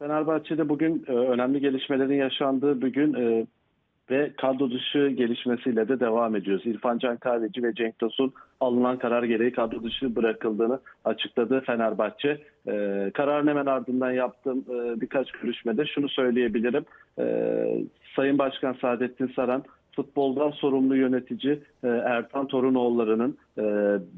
Fenerbahçe'de bugün e, önemli gelişmelerin yaşandığı bir gün e, ve kadro dışı gelişmesiyle de devam ediyoruz. İrfan Can Kahveci ve Cenk Tosun alınan karar gereği kadro dışı bırakıldığını açıkladı Fenerbahçe. E, kararın hemen ardından yaptığım e, birkaç görüşmede şunu söyleyebilirim. E, Sayın Başkan Saadettin Saran futboldan sorumlu yönetici e, Ertan Torunoğulları'nın e,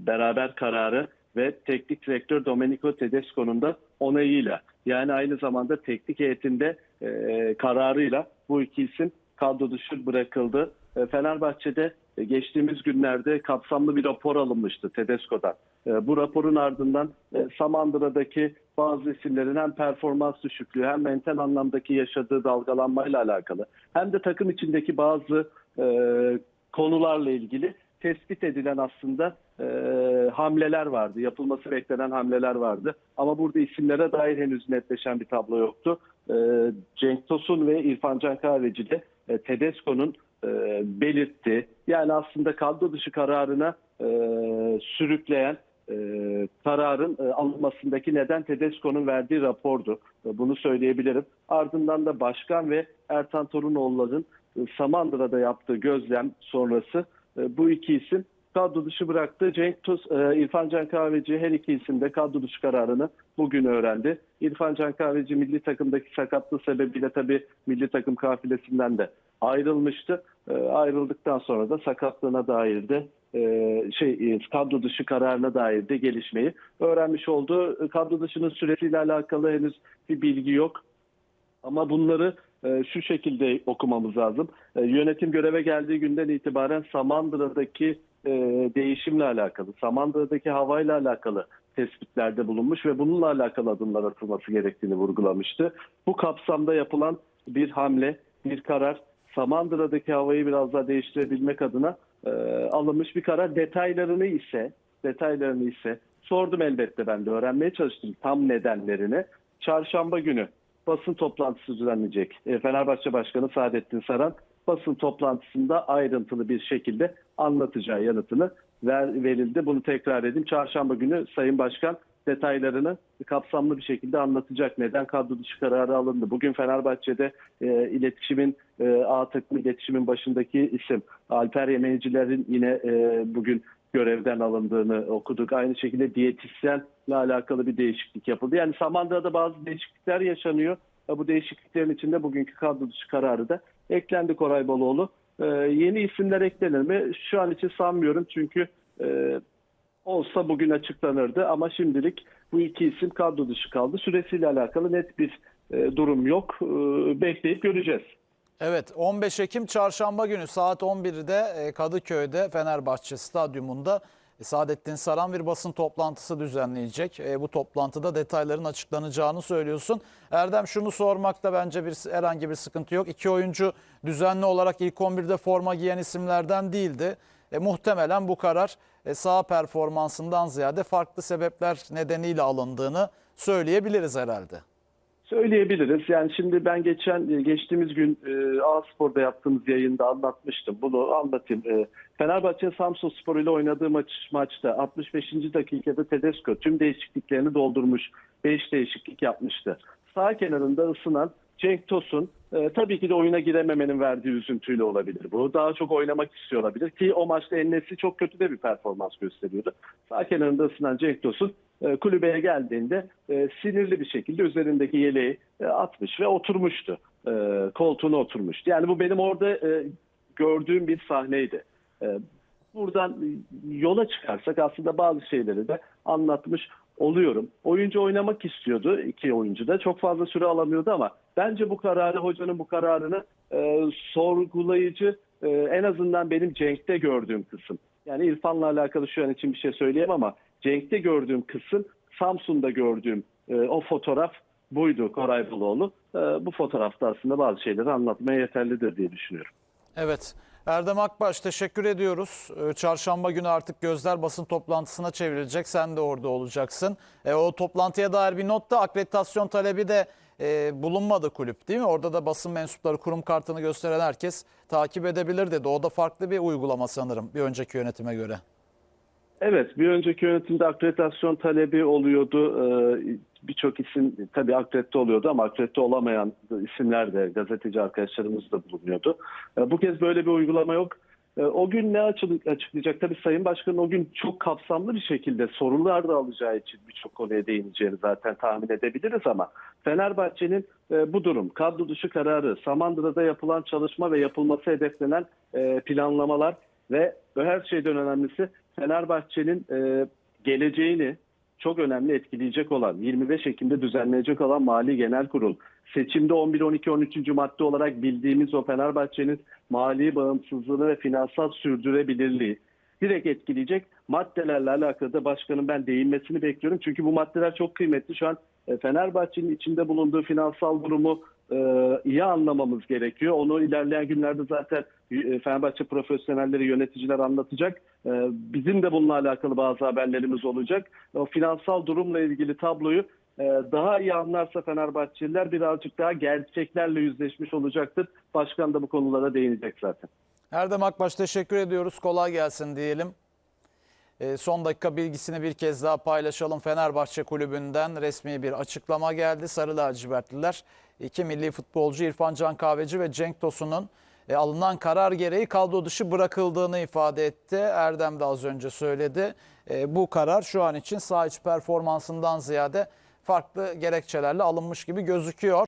beraber kararı ve teknik direktör Domenico Tedesco'nun da onayıyla yani aynı zamanda teknik heyetinde e, kararıyla bu iki isim kadro dışı bırakıldı. E, Fenerbahçe'de e, geçtiğimiz günlerde kapsamlı bir rapor alınmıştı Tedesco'dan. E, bu raporun ardından e, Samandıra'daki bazı isimlerin hem performans düşüklüğü hem mental anlamdaki yaşadığı dalgalanmayla alakalı hem de takım içindeki bazı e, konularla ilgili tespit edilen aslında e, hamleler vardı. Yapılması beklenen hamleler vardı. Ama burada isimlere dair henüz netleşen bir tablo yoktu. E, Cenk Tosun ve İrfan Can Kahveci de e, Tedesco'nun e, belirtti. Yani aslında kadro dışı kararına e, sürükleyen e, kararın e, alınmasındaki neden Tedesco'nun verdiği rapordu. E, bunu söyleyebilirim. Ardından da başkan ve Ertan Torunoğulları'nın e, Samandıra'da yaptığı gözlem sonrası e, bu iki isim kadro dışı bıraktı. Cenk Tuz, e, İrfan Can Kahveci her iki isim de kadro dışı kararını bugün öğrendi. İrfan Can Kahveci milli takımdaki sakatlığı sebebiyle tabii milli takım kafilesinden de ayrılmıştı. E, ayrıldıktan sonra da sakatlığına dair de e, şey e, kadro dışı kararına dair de gelişmeyi öğrenmiş oldu. E, Kadro dışının süresiyle alakalı henüz bir bilgi yok. Ama bunları e, şu şekilde okumamız lazım. Yönetim göreve geldiği günden itibaren Samandıra'daki e, değişimle alakalı, Samandıra'daki havayla alakalı tespitlerde bulunmuş ve bununla alakalı adımlar atılması gerektiğini vurgulamıştı. Bu kapsamda yapılan bir hamle, bir karar Samandıra'daki havayı biraz daha değiştirebilmek adına e, alınmış bir karar. Detaylarını ise detaylarını ise sordum elbette ben de öğrenmeye çalıştım tam nedenlerini. Çarşamba günü basın toplantısı düzenleyecek. E, Fenerbahçe Başkanı Saadettin Saran basın toplantısında ayrıntılı bir şekilde anlatacağı yanıtını ver, verildi. Bunu tekrar edeyim. Çarşamba günü Sayın Başkan detaylarını kapsamlı bir şekilde anlatacak. Neden kadro dışı kararı alındı? Bugün Fenerbahçe'de e, iletişimin e, A takım iletişimin başındaki isim Alper Yemeniciler'in yine e, bugün görevden alındığını okuduk. Aynı şekilde diyetisyenle alakalı bir değişiklik yapıldı. Yani Samandıra'da bazı değişiklikler yaşanıyor. E, Bu değişikliklerin içinde bugünkü kadro dışı kararı da eklendi Koray Baloğlu. E, yeni isimler eklenir mi? Şu an için sanmıyorum çünkü e, olsa bugün açıklanırdı ama şimdilik bu iki isim kadro dışı kaldı. Süresiyle alakalı net bir e, durum yok. E, bekleyip göreceğiz. Evet 15 Ekim çarşamba günü saat 11'de e, Kadıköy'de Fenerbahçe Stadyumunda Saadettin Saran bir basın toplantısı düzenleyecek. E, Bu toplantıda detayların açıklanacağını söylüyorsun. Erdem şunu sormakta bence bir herhangi bir sıkıntı yok. İki oyuncu düzenli olarak ilk 11'de forma giyen isimlerden değildi. E, muhtemelen bu karar e, sağ performansından ziyade farklı sebepler nedeniyle alındığını söyleyebiliriz herhalde. Söyleyebiliriz. Yani şimdi ben geçen geçtiğimiz gün e, A Spor'da yaptığımız yayında anlatmıştım. Bunu anlatayım. E, Fenerbahçe Samsun Spor ile oynadığı maç, maçta 65. dakikada Tedesco tüm değişikliklerini doldurmuş. 5 değişiklik yapmıştı. Sağ kenarında ısınan Cenk Tosun e, tabii ki de oyuna girememenin verdiği üzüntüyle olabilir bu. Daha çok oynamak istiyor olabilir ki o maçta Ennesi çok kötü de bir performans gösteriyordu. Sağ kenarında ısınan Cenk Tosun e, kulübeye geldiğinde e, sinirli bir şekilde üzerindeki yeleği e, atmış ve oturmuştu. E, koltuğuna oturmuştu. Yani bu benim orada e, gördüğüm bir sahneydi. E, buradan yola çıkarsak aslında bazı şeyleri de anlatmış oluyorum. Oyuncu oynamak istiyordu iki oyuncu da. Çok fazla süre alamıyordu ama bence bu kararı hocanın bu kararını e, sorgulayıcı e, en azından benim Cenk'te gördüğüm kısım. Yani İrfan'la alakalı şu an için bir şey söyleyemem ama Cenk'te gördüğüm kısım Samsun'da gördüğüm e, o fotoğraf buydu Koray Baloğlu. E, bu fotoğrafta aslında bazı şeyleri anlatmaya yeterlidir diye düşünüyorum. Evet. Erdem Akbaş teşekkür ediyoruz. Ee, Çarşamba günü artık gözler basın toplantısına çevrilecek. Sen de orada olacaksın. E, o toplantıya dair bir not da akreditasyon talebi de e, bulunmadı kulüp değil mi? Orada da basın mensupları kurum kartını gösteren herkes takip edebilir dedi. O da farklı bir uygulama sanırım bir önceki yönetime göre. Evet, bir önceki yönetimde akreditasyon talebi oluyordu. Ee, birçok isim tabii akredite oluyordu ama akredite olamayan isimler de gazeteci arkadaşlarımız da bulunuyordu. E, Bu kez böyle bir uygulama yok. E, O gün ne açık- açıklayacak? Tabii Sayın Başkan o gün çok kapsamlı bir şekilde sorular da alacağı için birçok konuya değineceğini zaten tahmin edebiliriz ama Fenerbahçe'nin e, bu durum, kadro dışı kararı, Samandıra'da yapılan çalışma ve yapılması hedeflenen e, planlamalar ve her şeyden önemlisi Fenerbahçe'nin e, geleceğini çok önemli etkileyecek olan 25 Ekim'de düzenlenecek olan Mali Genel Kurul seçimde 11 12 13. madde olarak bildiğimiz o Fenerbahçe'nin mali bağımsızlığını ve finansal sürdürebilirliği direkt etkileyecek maddelerle alakalı da başkanın ben değinmesini bekliyorum. Çünkü bu maddeler çok kıymetli. Şu an e, Fenerbahçe'nin içinde bulunduğu finansal durumu iyi anlamamız gerekiyor. Onu ilerleyen günlerde zaten e, Fenerbahçe profesyonelleri, yöneticiler anlatacak. E, Bizim de bununla alakalı bazı haberlerimiz olacak. O finansal durumla ilgili tabloyu e, daha iyi anlarsa Fenerbahçeliler birazcık daha gerçeklerle yüzleşmiş olacaktır. Başkan da bu konulara değinecek zaten. Erdem Akbaş teşekkür ediyoruz. Kolay gelsin diyelim. E, son dakika bilgisini bir kez daha paylaşalım. Fenerbahçe Kulübü'nden resmi bir açıklama geldi. Sarı lacivertliler iki milli futbolcu İrfan Can Kahveci ve Cenk Tosun'un e, alınan karar gereği kadro dışı bırakıldığını ifade etti. Erdem de az önce söyledi. E, bu karar şu an için saha içi performansından ziyade farklı gerekçelerle alınmış gibi gözüküyor.